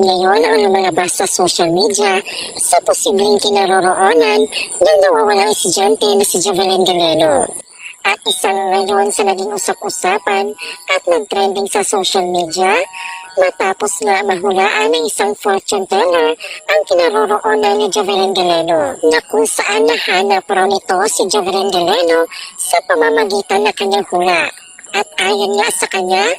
Ngayon ang lumalabas sa social media sa posibleng kinaroroonan ng nawawalang estudyante na si Javelin Galeno. At isang ngayon sa naging usap-usapan at nag-trending sa social media matapos nga mahulaan ng isang fortune teller ang kinaroroonan ni Javelin Galeno na kung saan nahanap raw nito si Javelin Galeno sa pamamagitan ng kanyang hula. At ayon nga sa kanya,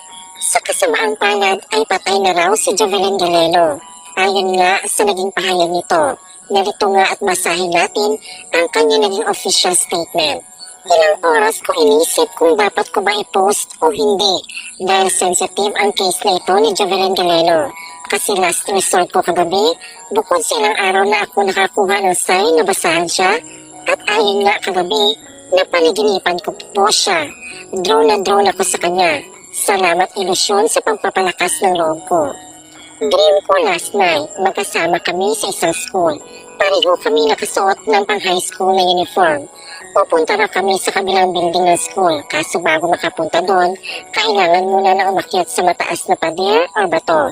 sa kasamaang palad ay patay na raw si Javelin Galeno. Ayon nga sa naging pahayag nito, narito nga at basahin natin ang kanya naging official statement. Ilang oras ko inisip kung dapat ko ba i-post o hindi dahil sensitive ang case na ito ni Javelin Galeno. Kasi last resort ko kagabi, bukod sa ilang araw na ako nakakuha ng sign na basahan siya, at ayon nga kagabi, napanaginipan ko po siya. Drone na drone ako sa kanya. Salamat ilusyon sa pagpapalakas ng loob ko. Dream ko last night, magkasama kami sa isang school. Pareho kami nakasuot ng pang high school na uniform. Pupunta na kami sa kabilang building ng school, kaso bago makapunta doon, kailangan muna na umakyat sa mataas na pader o bato.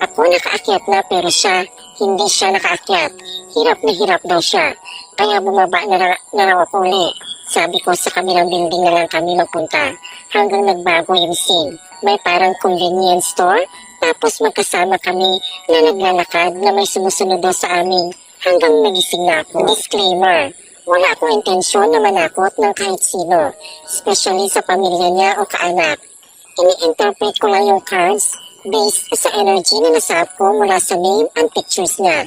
Ako nakaakyat na pero siya, hindi siya nakaakyat. Hirap na hirap daw siya, kaya bumaba na, na raw ako uli. Sabi ko sa kabilang building na lang kami magpunta hanggang nagbago yung scene. May parang convenience store, tapos magkasama kami na naglalakad na may sumusunod sa amin hanggang nagising na ako. Disclaimer, wala akong intensyon na manakot ng kahit sino, especially sa pamilya niya o kaanak. Ini-interpret ko lang yung cards based sa energy na nasap ko mula sa name and pictures niya.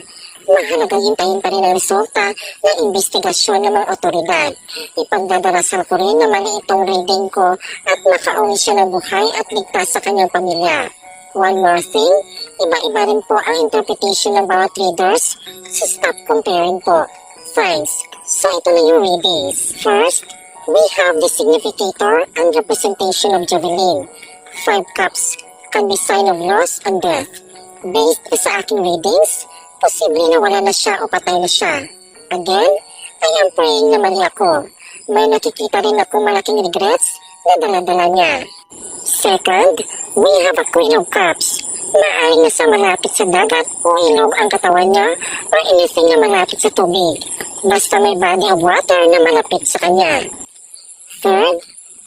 Mahalaga hintayin pa rin ang resulta ng investigasyon ng mga otoridad. Ipagdadarasal ko rin na mali itong reading ko at makauwi siya ng buhay at ligtas sa kanyang pamilya. One more thing, iba-iba rin po ang interpretation ng bawat readers, so stop comparing po. Thanks. So ito na yung readings. First, we have the significator and representation of Javelin. Five cups can be sign of loss and death. Based sa aking readings, posible na wala na siya o patay na siya. Again, I am praying na mali ako. May nakikita rin ako malaking regrets na daladala niya. Second, we have a Queen of Cups. Maaaring nasa malapit sa dagat o ilog ang katawan niya or anything na malapit sa tubig. Basta may body of water na malapit sa kanya. Third,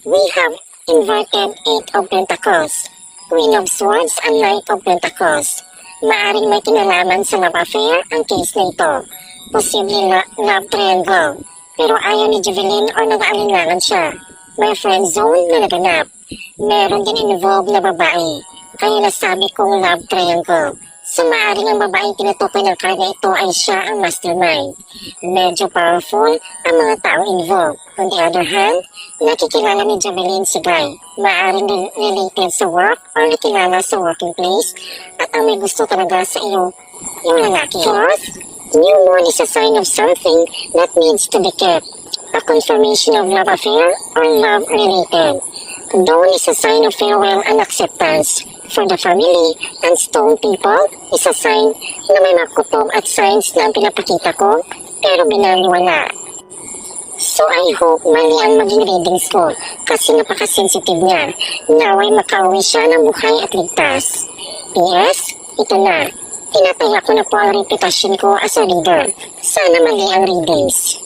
we have inverted Eight of Pentacles, Queen of Swords and Knight of Pentacles. Maaring may kinalaman sa love affair ang case na ito. Posible na love triangle. Pero ayaw ni Javelin or nag-aalinlangan siya. May friend zone na naganap. Meron din involved na babae. Kaya nasabi kong love triangle. So maaaring ang babaeng tinutukoy ng karga ito ay siya ang mastermind. Medyo powerful ang mga tao involved. On the other hand, nakikilala ni Javelin si Guy. Maaaring re- related sa work or nakilala sa working place at ang may gusto talaga sa iyo, yung lalaki. Fourth, new moon is a sign of something that needs to be kept. A confirmation of love affair or love related. Dawn is a sign of farewell and acceptance. For the family and stone people is a sign na may makutob at signs na pinapakita ko pero binaliwala. So I hope mali ang maging readings ko kasi napaka-sensitive niya. Naway makauwi siya ng buhay at ligtas. P.S. Ito na. Tinataya ko na po ang reputasyon ko as a reader. Sana mali ang readings.